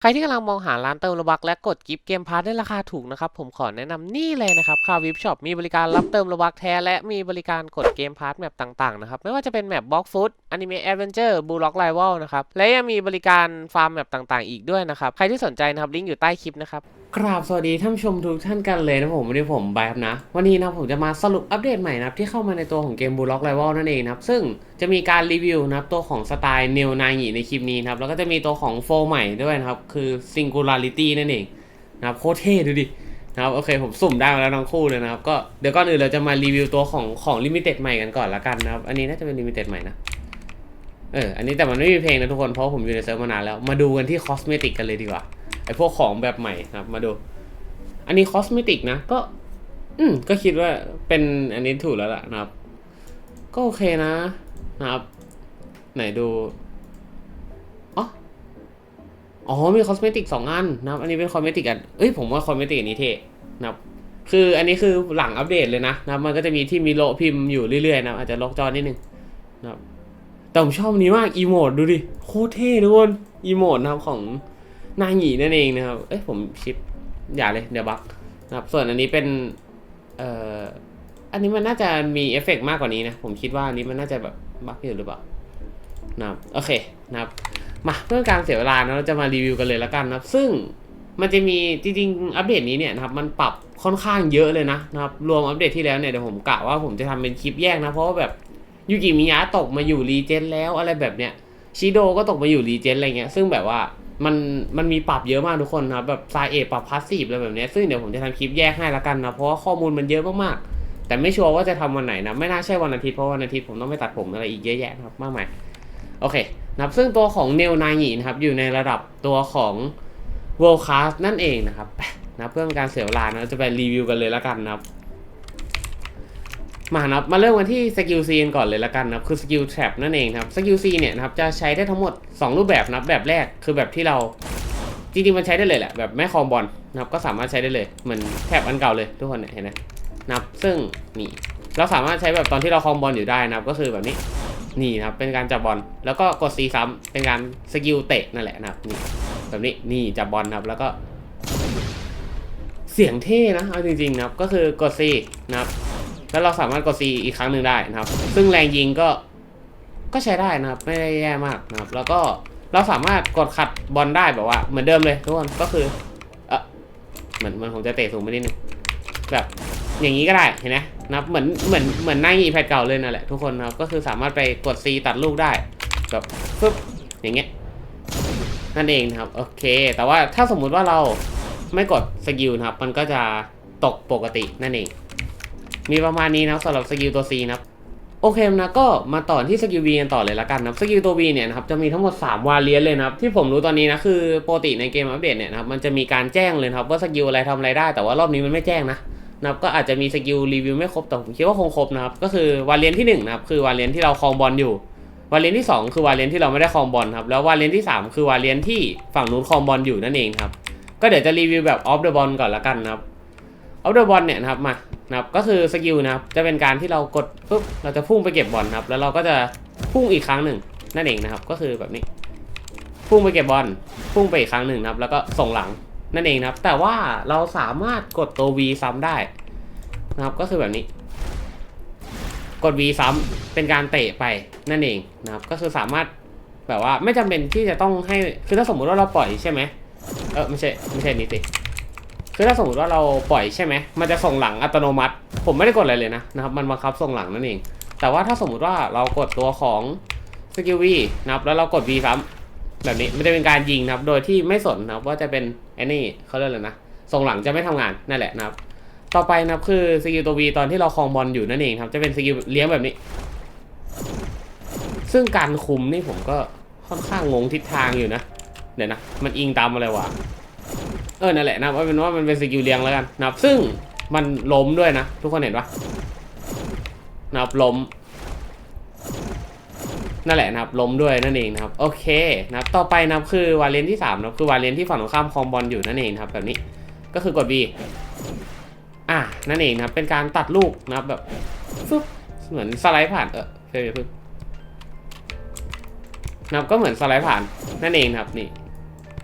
ใครที่กำลังมองหาร้านเติมโลบักและกดกิฟต์เกมพาร์ทได้ราคาถูกนะครับ ผมขอแนะนำนี่เลยนะครับคาวิฟช็อปมีบริการรับเติมโลบักแท้และมีบริการกดเกมพาร์ทแมปต่างๆนะครับไม่ว่าจะเป็นแมปบล็อกฟุตอนิเมะแอดเวนเจอร์บูล็อกไลวลนะครับ และยังมีบริการฟาร์มแมปต่างๆ อีกด้วยนะครับ ใครที่สนใจนะครับ ลิงก์อยู่ใต้คลิปนะครับกราบสวัสดีท่านผู้ชมทุกท่านกันเลยนะผมวันนี้ผมบายครับนะ วันนี้นะผมจะมาสรุปอัปเดตใหม่นะครับ ที่เข้ามาในตัวของเกมบูล็อกไลวลนั่นเองนะครับ ซึ่งจะมีการรีวิวนะครับ ตัวของสไตล์เนลนางิในคลิปนี้นะครับ แล้วก็จะมีตัวของโฟใหม่ด้วยนะครับ คือ Singularity นั่นเองนะครับโคตรเท่ดูดินะครับโอเคผมสุ่มได้มาแล้วทั้งคู่เลยนะครับก็เดี๋ยวก่อนอื่นเราจะมารีวิวตัวของของลิมิเต็ดใหม่กันก่อนละกันนะครับอันนี้น่าจะเป็นลิมิเต็ดใหม่นะ เออ อันนี้แต่มันไม่มีเพลงนะทุกคน เพราะผมอยู่ในเซิร์ฟมานานแล้ว มาดูกันที่คอสเมติกกันเลยดีกว่า ไอพวกของแบบใหม่นะครับ มาดู อันนี้คอสเมติกนะ ก็ อืม ก็คิดว่าเป็นอันนี้ถูกแล้วล่ะนะครับ ก็โอเคนะนะครับ ไหนดู อ๋อ อ๋อ มีคอสเมติกสองอันนะครับ อันนี้เป็นคอสเมติกอัน เอ้ย ผมว่าคอสเมติกอันนี้เท่นะครับคืออันนี้คือหลังอัปเดตเลยนะนะครับมันก็จะมีที่มีโลพิมพ์อยู่เรื่อยๆนะครับอาจจะล็อกจอนิดนึงนะครับ แต่ผมชอบอันนี้มากอีโมดดูดิ โคตรเท่ทุกคนอีโมดนะครับของนางหยีนั่นเองนะครับ เอ้ยผมชิป อย่าเลยเดี๋ยวบักนะครับ ส่วนอันนี้เป็น เอ่อ อันนี้มันน่าจะมีเอฟเฟกต์มากกว่านี้นะ ผมคิดว่าอันนี้มันน่าจะแบบบักอยู่หรือเปล่านะครับ โอเคนะครับ มาเพื่อการเสียเวลานะเราจะมารีวิวกันเลยแล้วกันนะครับ ซึ่งมันจะมีจริงๆอัปเดตนี้เนี่ยนะครับมันปรับค่อนข้างเยอะเลยนะนะครับรวมอัปเดตที่แล้วเนี่ยเดี๋ยวผมกะว่าผมจะทำเป็นคลิปแยกนะเพราะว่าแบบ ยูกิมิยะตกมาอยู่รีเจนแล้วอะไรแบบเนี้ยชิโดก็ตกมาอยู่รีเจนอะไรเงี้ย ซึ่งแบบว่ามันมันมีปรับเยอะมากทุกคนนะครับแบบไซเอปรับพาสซีฟอะไรแบบเนี้ยซึ่งเดี๋ยวผมจะทำคลิปแยกให้ละกันนะ เพราะว่าข้อมูลมันเยอะมากๆ แต่ไม่ชัวร์ว่าจะทำวันไหนนะ ไม่น่าใช่วันอาทิตย์เพราะวันอาทิตย์ผมต้องไปตัดผมอะไรอีกเยอะแยะนะครับมากมายโอเคนะซึ่งตัวของเนลนายีนะครับ อยู่ในระดับตัวของ World Class นั่นเองนะครับนะเพื่อเป็นการเสียเวลานะจะไปรีวิวกันเลยละกันนะครับ มานะครับมาเริ่มกันที่สกิลซีนก่อนเลยละกันนะครับคือสกิลแทรปนั่นเองครับสกิลซีเนี่ยนะครับจะใช้ได้ทั้งหมด 2 รูปแบบนะครับแบบแรกคือแบบที่เราจริงๆมันใช้ได้เลยแหละแบบไม่คอมบอลนะครับก็สามารถใช้ได้เลยเหมือนแทบอันเก่าเลยทุกคนเนี่ยเห็นไหมนะครับซึ่งนี่เราสามารถใช้แบบตอนที่เราคอมบอลอยู่ได้นะครับก็คือแบบนี้นี่นะครับเป็นการจับบอลแล้วก็กด C ซ้ำเป็นการสกิลเตะนั่นแหละนะครับนี่แบบนี้นี่จับบอลนะครับแล้วก็ เสียงเท่นะเอาจริงๆนะครับก็คือกด C นะครับ แล้วเราสามารถกด C อีกครั้งหนึ่งได้นะครับ ซึ่งแรงยิงก็ก็ใช้ได้นะครับ ไม่ได้แย่มากนะครับ แล้วก็เราสามารถกดขัดบอลได้แบบว่า เหมือนเดิมเลยทุกคนก็คือเออเหมือนมันผมจะเตะสูงไปนิดนึงแบบอย่างนี้ก็ได้เห็นไหมนะครับเหมือนเหมือนเหมือนหน้าอีแพดเก่าเลยนั่นแหละทุกคนนะครับก็คือสามารถไปกด C ตัดลูกได้แบบปึ๊บอย่างเงี้ยนั่นเองนะครับโอเค แต่ว่าถ้าสมมุติว่าเราไม่กดสกิลนะครับ มันก็จะตกปกตินั่นเอง มีประมาณนี้นะสำหรับสกิลตัว C นะครับโอเคนะก็มาต่อที่สกิล V กันต่อเลยละกันนะสกิลตัว V เนี่ยนะครับจะมีทั้งหมด 3 วาเลียนเลยนะครับที่ผมรู้ตอนนี้นะคือปกติในเกมอัปเดตเนี่ยนะครับมันจะมีการแจ้งเลยนะครับว่าสกิลอะไรทำอะไรได้ แต่ว่ารอบนี้มันไม่แจ้งนะนะครับก็อาจจะมีสกิลรีวิวไม่ครบแต่ผมคิดว่าคงครบนะครับก็คือวาเลียนที่1นะครับคือวาเลียนที่เราคลองบอลอยู่ วาเลียนที่ 2 คือวาเลียนที่เราไม่ได้คลองบอลครับแล้ววาเลียนที่ 3 คือวาเลียนที่ฝั่งนู้นคลองบอลอยู่นั่นเองครับก็เดี๋ยวจะรีวิวแบบออฟเดอะบอลก่อนละกันนะครับเอาเดอร์บอลเนี่ยนะครับมา นะครับก็คือสกิลนะครับจะเป็นการที่เรากดปุ๊บเราจะพุ่งไปเก็บบอลนะครับ แล้วเราก็จะพุ่งอีกครั้งหนึ่งนั่นเองนะครับ ก็คือแบบนี้ พุ่งไปเก็บบอลพุ่งไปอีกครั้งหนึ่งนะครับ แล้วก็ส่งหลังนั่นเองนะครับ แต่ว่าเราสามารถกดตัว V ซ้ำได้นะครับ ก็คือแบบนี้ กด V ซ้ำเป็นการเตะไปนั่นเองนะครับ ก็คือสามารถแบบว่าไม่จำเป็นที่จะต้องให้คือถ้าสมมุติว่าเราปล่อยใช่ไหมเออไม่ใช่ไม่ใช่นี่สิ คือถ้าสมมติว่าเราปล่อยใช่ไหมมันจะส่งหลังอัตโนมัติ ผมไม่ได้กดอะไรเลยนะนะครับ มันบังคับส่งหลังนั่นเอง แต่ว่าถ้าสมมติว่าเรากดตัวของสกิลวีนะครับ แล้วเรากด V ซ้ำแบบนี้มันจะเป็นการยิงนะครับ โดยที่ไม่สนนะครับว่าจะเป็นไอ้นี่เขาเรียกอะไรนะ ส่งหลังจะไม่ทำงานนั่นแหละนะครับ ต่อไปนะครับคือสกิลตัว V ตอนที่เราคลองบอลอยู่นั่นเองครับ จะเป็นสกิลเลี้ยงแบบนี้ ซึ่งการคุมนี่ผมก็ค่อนข้างงงทิศทางอยู่นะ เดี๋ยวนะ มันอิงตามอะไรวะ เออนั่นแหละนะว่าเป็นว่ามันเป็นสกิลเลี้ยงแล้วกันนะครับ ซึ่งมันล้มด้วยนะ ทุกคนเห็นปะนะครับล้มนั่นแหละนะครับล้มด้วยนั่นเองนะครับโอเคนะครับต่อไปนะครับคือวาเลนที่3นะครับคือวาเลนที่ฝั่งตรงข้ามคลองบอลอยู่นั่นเองนะครับแบบนี้ก็คือกด B อ่านั่นเองนะครับเป็นการตัดลูกนะครับแบบฟึบเหมือนสไลด์ผ่านเออเฟรพึ่งนะครับก็เหมือนสไลด์ผ่านนั่นเองครับนี่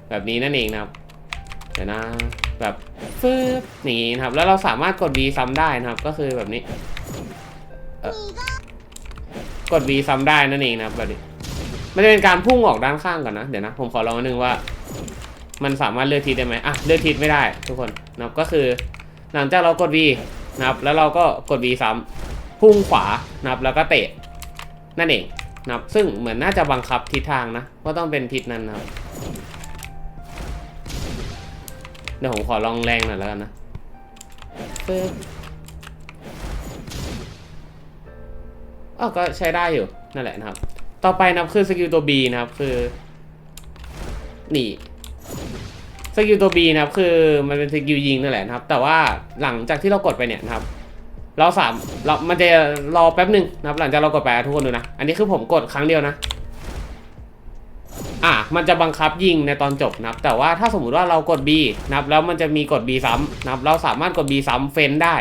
แบแบบนี้นั่นเองนะครับ เดี๋ยวนะ แบบฟึบอย่างนี้นะครับ แล้วเราสามารถกด V ซ้ำได้นะครับ ก็คือแบบนี้ กด V ซ้ำได้นั่นเองนะครับแบบนี้มันจะเป็นการพุ่งออกด้านข้างก่อนนะ เดี๋ยวนะ ผมขอลองนึงว่า มันสามารถเลือกทิศได้ไหมอะ เลือกทิศไม่ได้ทุกคนนะครับ ก็คือ หลังจากเรากด V นะครับ แล้วเราก็กด V ซ้ำพุ่งขวานะครับ แล้วก็เตะนั่นเองนะครับ ซึ่งเหมือนน่าจะบังคับทิศทางนะ ว่าต้องเป็นทิศนั้นนะครับ ดี๋ยวผมขอลองแรงหน่อยแล้วกันนะปึ๊บอ๋อก็ใช้ได้อยู่ นั่นแหละนะครับ ต่อไปนะครับคือสกิลตัว B นะครับคือนี่สกิลตัว B นะครับคือมันเป็นสกิลยิงนั่นแหละนะครับ แต่ว่าหลังจากที่เรากดไปเนี่ยนะครับ เราสามเรามันจะรอแป๊บหนึ่งนะครับ หลังจากเรากดไปทุกคนดูนะ อันนี้คือผมกดครั้งเดียวนะ อะมันจะบังคับยิงในตอนจบนะครับ แต่ว่าถ้าสมมุติว่าเรากด B นะครับแล้วมันจะมีกด B ซ้ำนะครับเราสามารถกด B ซ้ำเฟ้นได้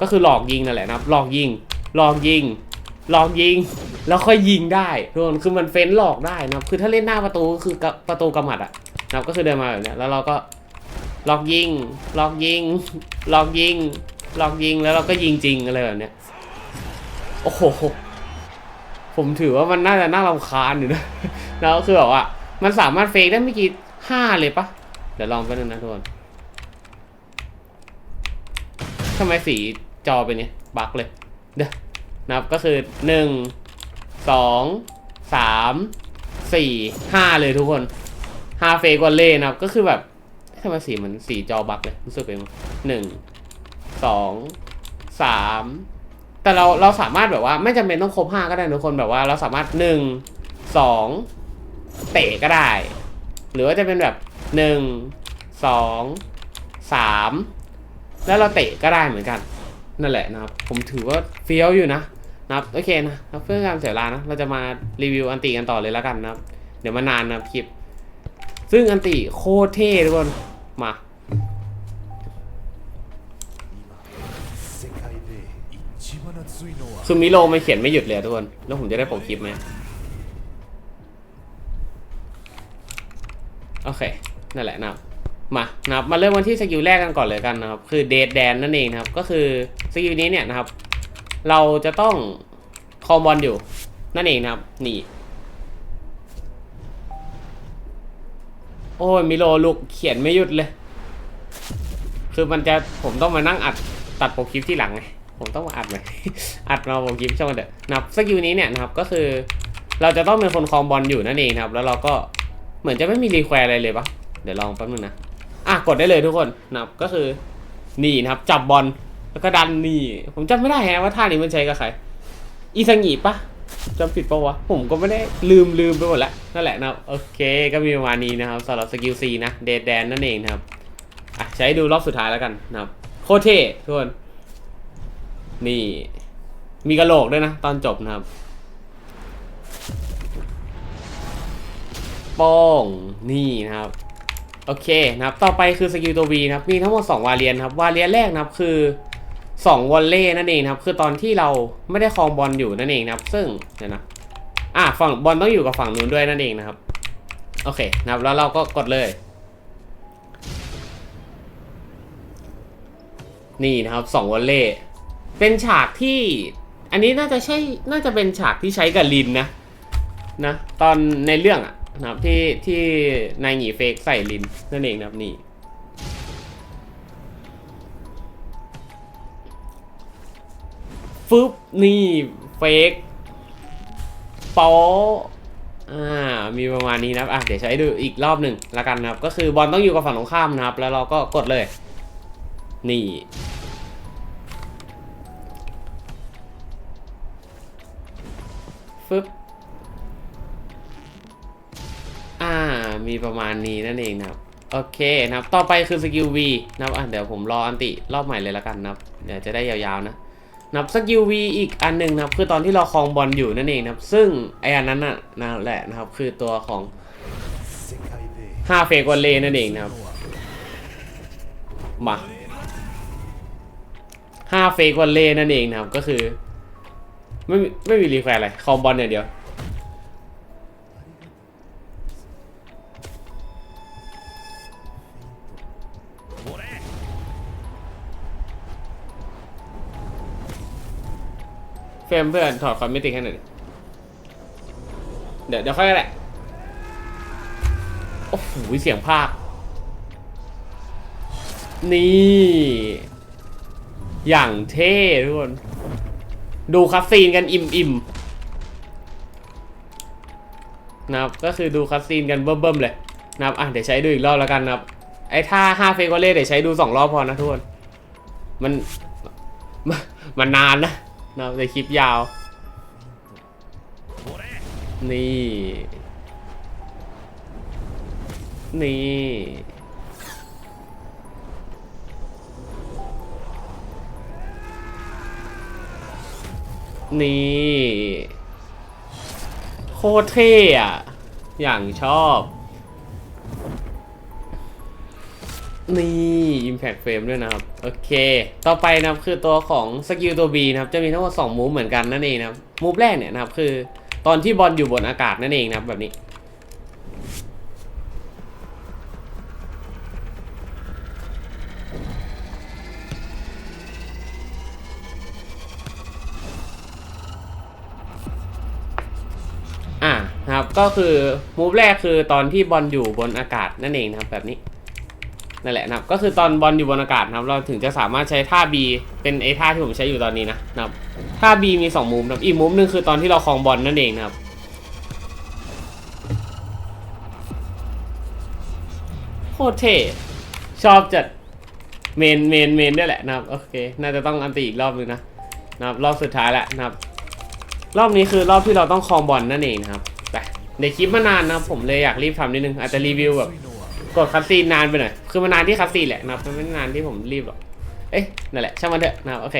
ก็คือหลอกยิงนั่นแหละนะครับหลอกยิงหลอกยิงหลอกยิงแล้วค่อยยิงได้ทุกคนคือมันเฟ้นหลอกได้นะครับคือถ้าเล่นหน้าประตูก็คือประตูกำหมัดอะนะครับก็คือเดินมาแบบนี้แล้วเราก็หลอกยิงหลอกยิงหลอกยิงหลอกยิงแล้วเราก็ยิงจริงอะไรแบบเนี้ยโอ้โห ผมถือว่ามันน่าจะน่ารำคาญอยู่นะ แล้วคือแบบว่า มันสามารถเฟกได้ไม่กี่ห้าเลยปะเดี๋ยวลองไปดูนะทุกคนทำไมสีจอเป็นเนี้ยบั๊กเลย เดี๋ยวนับก็คือหนึ่งสองสามสี่ห้าเลยทุกคนห้าเฟกวันเล่นะครับก็คือแบบทำไมสีมันสีจอบั๊กเลยรู้สึกเองหนึ่งสองสาม แต่เราเราสามารถแบบว่าไม่จำเป็นต้องครบห้าก็ได้ทุกคนแบบว่าเราสามารถหนึ่งสองเตะก็ได้ หรือว่าจะเป็นแบบหนึ่งสองสามแล้วเราเตะก็ได้เหมือนกัน นั่นแหละนะครับ ผมถือว่าเฟี้ยวอยู่นะนะครับโอเคนะเพื่อการเสียเวลานะ เราจะมารีวิวอันติกันต่อเลยแล้วกันนะครับ เดี๋ยวมานานนะคลิป ซึ่งอันติโคตรเท่ทุกคนมา คือมิโลไมันเขียนไม่หยุดเลยทุกคน แล้วผมจะได้ปกคลิปไหมโอเค นั่นแหละนะครับมานะครับมาเริ่มวันที่สกิลแรกกันก่อนเลยกันนะครับ คือเดดแดนนั่นเองนะครับ ก็คือสกิลนี้เนี่ยนะครับ เราจะต้องคอมบอลอยู่ นั่นเองนะครับ นี่ โอ้ยมิโลลูกเขียนไม่หยุดเลย คือมันจะผมต้องมานั่งอัดตัดโปรคลิปที่หลังไง ผมต้องมาอัดไหม อัดมาโปรคลิปช่างเถอะนะครับสกิลนี้เนี่ยนะครับก็คือ เราจะต้องเป็นคนคลองบอลอยู่นั่นเองครับ แล้วเราก็เหมือนจะไม่มีรีแควร์อะไรเลยปะเดี๋ยวลองแป๊บนึงนะอะกดได้เลยทุกคนนะครับก็คือนี่นะครับจับบอลแล้วก็ดันนี่ผมจำไม่ได้แฮะว่าท่านี้มันใช้กับใครอีซังหีปะจำผิดปะวะผมก็ไม่ได้ลืมลืมไปหมดแล้วนั่นแหละนะครับโอเคก็มีประมาณนี้นะครับสำหรับสกิลซีนะเดดแดนนั่นเองนะครับอะใช้ดูรอบสุดท้ายแล้วกันนะครับโคตรเท่ทุกคน นี่ มีกระโหลกด้วยนะ ตอนจบนะครับป้องนี่นะครับ โอเคนะครับ ต่อไปคือสกิลตัว V นะครับ มีทั้งหมด2วาเลียนครับ วาเลียนแรกนะครับคือ2วอลเล่นั่นเองครับ คือตอนที่เราไม่ได้ครองบอลอยู่นั่นเองนะครับ ซึ่งเดี๋ยวนะ อะฝั่งบอลต้องอยู่กับฝั่งนู้นด้วยนั่นเองนะครับ โอเคนะครับ แล้วเราก็กดเลย นี่นะครับสองวอลเล่ เป็นฉากที่ อันนี้น่าจะใช่ น่าจะเป็นฉากที่ใช้กับลินนะ นะ ตอนในเรื่องอะนะครับที่ที่นายหนีเฟกใส่ลินนั่นเองนะครับนี่ฟึบนี่เฟกโป๊อ่ามีประมาณนี้นะครับอะเดี๋ยวใช้ดูอีกรอบหนึ่งละกันนะครับ ก็คือบอลต้องอยู่กับฝั่งตรงข้ามนะครับ แล้วเราก็กดเลย นี่ ฟึบอ่า มีประมาณนี้นั่นเองนะครับ โอเคนะครับ ต่อไปคือสกิล V นะครับอะเดี๋ยวผมรออันติรอบใหม่เลยละกันนะครับ เดี๋ยวจะได้ยาวๆนะนับสกิล V อีกอันหนึ่งนะครับคือตอนที่เราคลองบอลอยู่นั่นเองนะครับ ซึ่งไออันนั้นน่ะนั่นแหละนะครับ คือตัวของ5เฟกอนเลนั่นเองนะครับ มา5เฟกอนเลนั่นเองนะครับก็คือ ไม่ไม่มีรีแควร์อะไร คอมบอลนี่ยเดียว เฟรมเพื่อนถอดคอมมิติกให้หน่อยเดี๋ยวเดี๋ยวค่อยแหละ โอ้โหเสียงภาค นี่ อย่างเท่ทุกคน ดูคัสซีนกันอิ่มอิ่มๆนะครับก็คือดูคัสซีนกันเบิ่มๆเลยนะครับอะเดี๋ยวใช้ดูอีกรอบแล้วกันนะครับไอ้ท่าห้าเฟกวอลเล่เดี๋ยวใช้ดูสองรอบพอนะทุกคนมันมันมันนานนะนะครับในคลิปยาว นี่ นี่ นี่โคตรเท่อะอย่างชอบ นี่ Impact Frame ด้วยนะครับ โอเค ต่อไปนะครับคือตัวของสกิลตัว B นะครับ จะมีทั้งหมด2มูฟเหมือนกันนั่นเองนะครับมูฟแรกเนี่ยนะครับคือตอนที่บอลอยู่บนอากาศนั่นเองนะครับแบบนี้ นะครับ ก็คือมูฟแรกคือตอนที่บอลอยู่บนอากาศนั่นเองนะครับแบบนี้นั่นแหละนะครับ ก็คือตอนบอลอยู่บนอากาศนะครับ เราถึงจะสามารถใช้ท่า B เป็นไอ้ท่าที่ผมใช้อยู่ตอนนี้นะนะครับท่า B มี2มุมนะครับอีกมุมหนึงคือตอนที่เราครองบอลนั่นเองนะครับโคตรเท่ชอบจัดเมนเมนเมนด้แหละนะครับโอเค น่าจะต้องอันตีอีกรอบนึงนะนะครับรอบสุดท้ายแล้วนะครับ รอบนี้คือรอบที่เราต้องครองบอลนั่นเองนะครับ ในคลิปมานานนะผมเลยอยากรีบทำนิดนึงอาจจะรีวิวแบบกดคัสซีนนานไปหน่อยคือมานานที่คัสซีนแหละนะครันไม่นานที่ผมรีบหรอเอ๊ยนั่นแหละช่างมันเถอะนะโอเค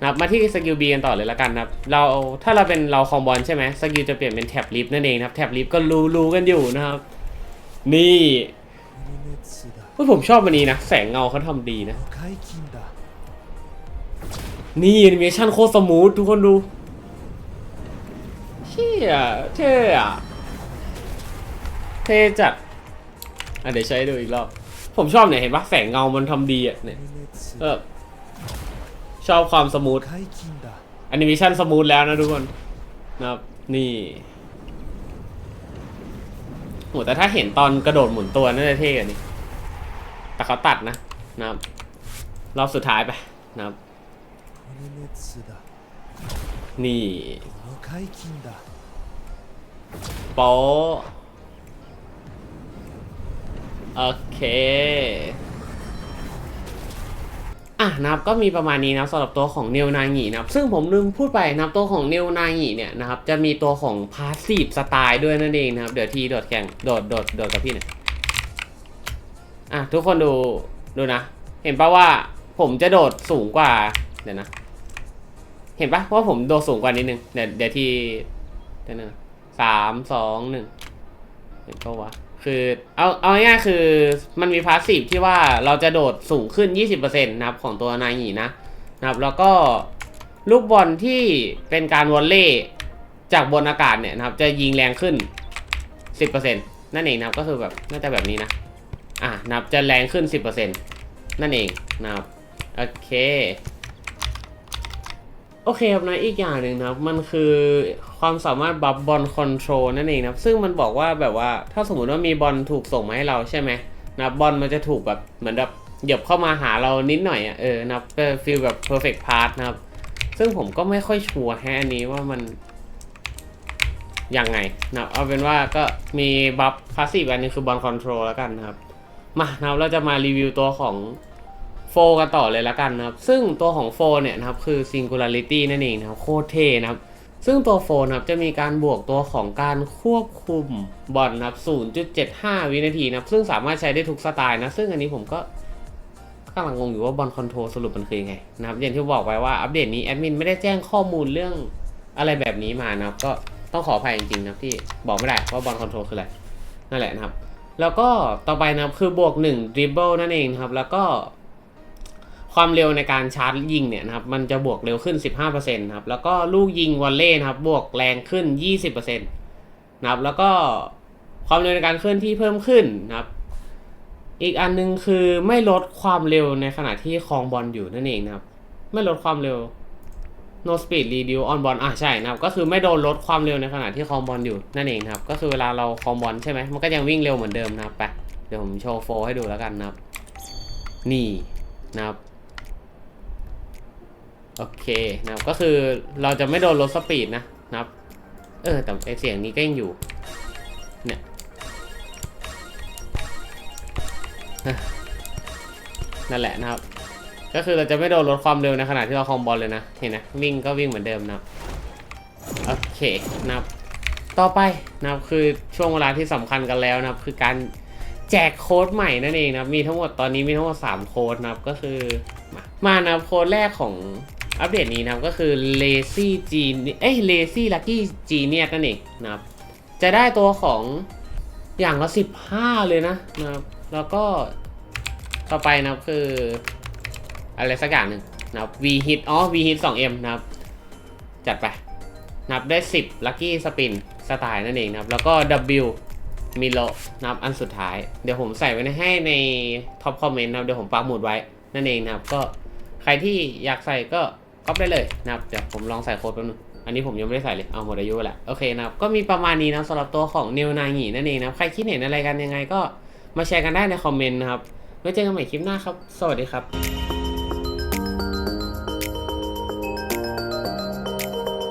นะมาที่สกิลบีกันต่อเลยละกันนะเราถ้าเราเป็นเราคอมบอลใช่ไหมสกิลจะเปลี่ยนเป็นแท็บลิฟนั่นเองนะแท็บลิฟก็รู้รู้กันอยู่นะครับ นี่ผมชอบวันนี้นะ แสงเงาเขาทำดีนะ นี่แอนิเมชั่นโคตรสมูททุกคนดูเชี่ยเท่อะ เท่จัดอะเดี๋ยวใช้ดูอีกรอบ ผมชอบเนี่ยเห็นว่าแสงเงามันทำดีอะเนี่ยชอบความสมูทแอนิเมชันสมูทแล้วนะทุกคนนะครับนี่โหแต่ถ้าเห็นตอนกระโดดหมุนตัวน่าจะเท่กว่านี้แต่เขาตัดนะนะครับรอบสุดท้ายไปนะครับนี่โป๊ โอเค อะนะครับก็มีประมาณนี้นะสำหรับตัวของเนวนางีนะครับซึ่งผมลืมพูดไปนะครับตัวของเนวนางีเนี่ยนะครับจะมีตัวของพาสซีฟสไตล์ด้วยนั่นเองนะครับ เดี๋ยวทีโดดแข่งโดดโดดโดดกับพี่หน่อยอะทุกคนดูดูนะ เห็นปะว่าผมจะโดดสูงกว่า เดี๋ยวนะ เห็นปะว่าผมโดดสูงกว่านิดนึง เดี๋ยวเดี๋ยวทีเดี๋ยวนะสามสองหนึ่งเห็นปะวะ คือเอาเอาง่ายๆคือมันมีพาสซีฟที่ว่าเราจะโดดสูงขึ้น 20%นะครับของตัวนายหนีนะนะครับ แล้วก็ลูกบอลที่เป็นการวอลเล่จากบนอากาศเนี่ยนะครับ จะยิงแรงขึ้น 10%นั่นเองนะครับก็คือแบบน่าจะแบบนี้นะอะนะครับจะแรงขึ้น 10%นั่นเองนะครับโอเค โอเคครับนะอีกอย่างหนึ่งนะครับ มันคือความสามารถบัฟบอลคอนโทรลนั่นเองนะครับ ซึ่งมันบอกว่าแบบว่าถ้าสมมติว่ามีบอลถูกส่งมาให้เราใช่ไหมนะบอลมันจะถูกแบบเหมือนแบบเหยียบเข้ามาหาเรานิดหน่อยอะเออนะเป็นฟีลแบบ perfect pass นะครับ ซึ่งผมก็ไม่ค่อยชัวร์แฮอันนี้ว่ามันยังไงนะเอาเป็นว่าก็มีบัฟพาสซีฟอันนึงคือบอลคอนโทรลแล้วกันนะครับ มานะครับเราจะมารีวิวตัวของ โฟกันต่อเลยละกันนะครับ ซึ่งตัวของโฟเนี่ยนะครับคือ singularity นั่นเองนะครับโคตรเท่นะครับ ซึ่งตัวโฟนะครับจะมีการบวกตัวของการควบคุมบอลนะครับ 0.75 วินาทีนะครับ ซึ่งสามารถใช้ได้ทุกสไตล์นะ ซึ่งอันนี้ผมก็กำลังงงอยู่ว่าบอลคอนโทรลสรุปมันคือไงนะครับ อย่างที่บอกไปว่าอัปเดตนี้แอดมินไม่ได้แจ้งข้อมูลเรื่องอะไรแบบนี้มานะครับ ก็ต้องขออภัยจริงๆนะครับที่บอกไม่ได้ว่าบอลคอนโทรลคืออะไรนั่นแหละนะครับ แล้วก็ต่อไปนะครับคือบวก1 dribble นั่นเองนะครับ แล้วก็ ความเร็วในการชาร์จยิงเนี่ยนะครับมันจะบวกเร็วขึ้น 15%นะครับแล้วก็ลูกยิงวอลเล่นะครับบวกแรงขึ้น 20%นะครับแล้วก็ความเร็วในการเคลื่อนที่เพิ่มขึ้นนะครับ อีกอันหนึงคือไม่ลดความเร็วในขณะที่ครองบอลอยู่นั่นเองนะครับ ไม่ลดความเร็ว no speed reduce on ball อะใช่นะครับ ก็คือไม่โดนลดความเร็วในขณะที่คลอมบอลอยู่นั่นเองนะครับ ก็คือเวลาเราคลอมบอลใช่ไหมมันก็ยังวิ่งเร็วเหมือนเดิมนะครับไปเดี๋ยวผมโชว์โฟให้ดูแล้วกันนะครับ นี่นะครับ โอเคนะครับก็คือเราจะไม่โดนลดสปีดนะนะครับ เออแต่ไอเสียงนี้ก็ยังอยู่ เนี่ยนั่นแหละนะครับ ก็คือเราจะไม่โดนลดความเร็วในขณะที่เราคอมบอลเลยนะ เห็นนะวิ่งก็วิ่งเหมือนเดิมนับโอเคนะครับต่อไปนะครับคือช่วงเวลาที่สำคัญกันแล้วนะครับ คือการแจกโค้ดใหม่นั่นเองนะมีทั้งหมดตอนนี้มีทั้งหมด3โค้ดนะครับก็คือมามานะครับโค้ดแรกของ อัปเดตนี้นะครับก็คือ lazy gen เอ้ย lazy lucky genius นั่นเองนะครับ จะได้ตัวของอย่างละ 15 เลยนะนะครับ แล้วก็ต่อไปนะครับคือ อะไรสักอย่างหนึ่งนะครับ V hit อ๋อ V hit 2M นะครับ จัดไปนับได้ 10 Lucky Spin สไตล์นั่นเองนะครับ แล้วก็ W มิโลนะครับอันสุดท้าย เดี๋ยวผมใส่ไว้ให้ในท็อปคอมเมนต์นะครับ เดี๋ยวผมปักหมุดไว้นั่นเองนะครับ ก็ใครที่อยากใส่ก็ ก๊อปได้เลยนะครับเดี๋ยวผมลองใส่โค้ดแป๊บนึงอันนี้ผมยังไม่ได้ใส่เลย เอาหมดอายุแหละโอเคนะครับ ก็มีประมาณนี้นะสำหรับตัวของเนวนางีนั่นเองนะใครคิดเห็นอะไรกันยังไงก็มาแชร์กันได้ในคอมเมนต์นะครับไว้เจอกันใหม่คลิปหน้าครับ สวัสดีครับ